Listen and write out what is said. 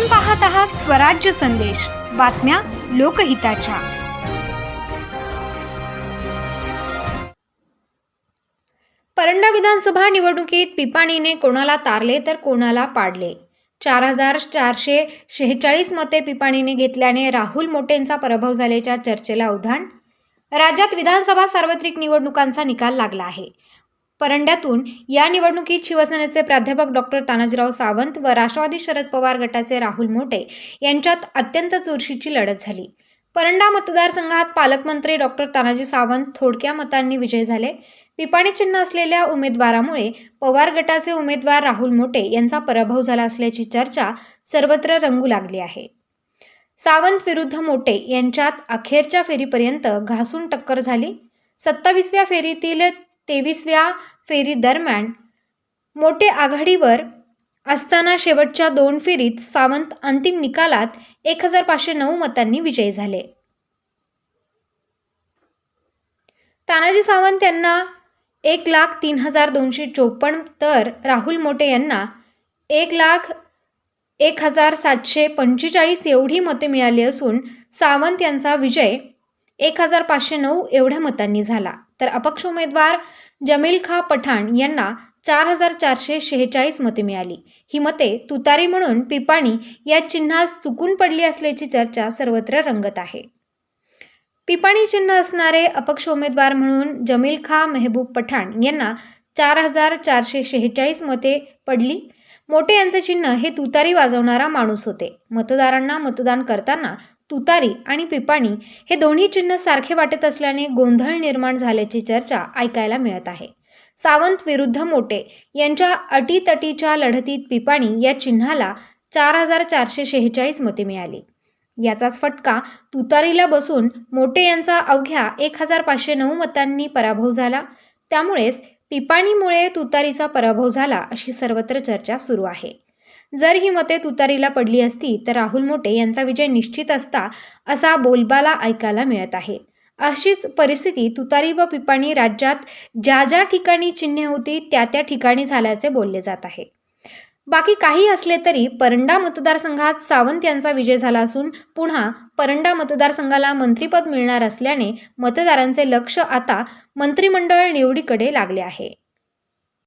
आपण पाहत आहात स्वराज्य संदेश. बातम्या लोकहिताच्या. परंडा विधानसभा निवडणुकीत पिपाणीने कोणाला तारले तर कोणाला पाडले? चार हजार चारशे शेहेचाळीस मते पिपाणीने घेतल्याने राहुल मोटेंचा पराभव झाल्याच्या चर्चेला उधाण? राज्यात विधानसभा सार्वत्रिक निवडणुकांचा निकाल लागला आहे. परंड्यातून या निवडणुकीत शिवसेनेचे प्राध्यापक डॉक्टर तानाजीराव सावंत व राष्ट्रवादी शरद पवार गटाचे राहुल मोटे यांच्यात अत्यंत चुरशीची लढत झाली. परंडा मतदारसंघात पालकमंत्री डॉक्टर तानाजी सावंत थोडक्या मतांनी विजय झाले. पिपाणी चिन्ह असलेल्या उमेदवारामुळे पवार गटाचे उमेदवार राहुल मोटे यांचा पराभव झाला असल्याची चर्चा सर्वत्र रंगू लागली आहे. सावंत विरुद्ध मोटे यांच्यात अखेरच्या फेरीपर्यंत घासून टक्कर झाली. सत्तावीसव्या फेरीतील तेवीसव्या फेरी दरम्यान मोठे आघाडीवर असताना शेवटच्या दोन फेरीत सावंत अंतिम निकालात एक हजार पाचशे नऊ मतांनी विजयी झाले. तानाजी सावंत यांना एक लाख तीन हजार दोनशे चोपन्न तर राहुल मोटे यांना एक लाख एक हजार सातशे पंचेचाळीस एवढी मते मिळाली असून सावंत यांचा विजय एक हजार पाचशे नऊ एवढ्या मतांनी झाला. तर अपक्ष उमेदवार जमील खा पठाण यांना चार हजार चारशे शेहेचाळीस मते मिळाली. ही मते तुतारी म्हणून पिपाणी या चिन्हास चुकून पडली असल्याची चर्चा सर्वत्र रंगत आहे. पिपाणी चिन्ह असणारे अपक्ष उमेदवार म्हणून जमील खा मेहबूब पठाण यांना चार हजार चारशे शेहेचाळीस मते पडली. मोठे यांचे चिन्ह हे तुतारी वाजवणारा माणूस होते. मतदारांना मतदान करताना तुतारी आणि पिपाणी हे दोन्ही चिन्ह सारखे वाटत असल्याने गोंधळ निर्माण झाल्याची चर्चा ऐकायला मिळत आहे. सावंत विरुद्ध मोटे यांच्या अटीतटीच्या लढतीत पिपाणी या चिन्हाला चार हजार चारशे शेहेचाळीस मते मिळाली. याचाच फटका तुतारीला बसून मोटे यांचा अवघ्या एक हजार पाचशे नऊ मतांनी पराभव झाला. त्यामुळेच पिपाणीमुळे तुतारीचा पराभव झाला अशी सर्वत्र चर्चा सुरू आहे. जर ही मते तुतारीला पडली असती तर राहुल मोटे यांचा विजय निश्चित असता असा बोलबाला ऐकायला मिळत आहे. अशीच परिस्थिती तुतारी व पिपाणी राज्यात ज्या ज्या ठिकाणी चिन्हे होती त्या त्या ठिकाणी झाल्याचे बोलले जात आहे. बाकी काही असले तरी परंडा मतदारसंघात सावंत यांचा विजय झाला असून पुन्हा परंडा मतदारसंघाला मंत्रिपद मिळणार असल्याने मतदारांचे लक्ष आता मंत्रिमंडळ निवडीकडे लागले आहे.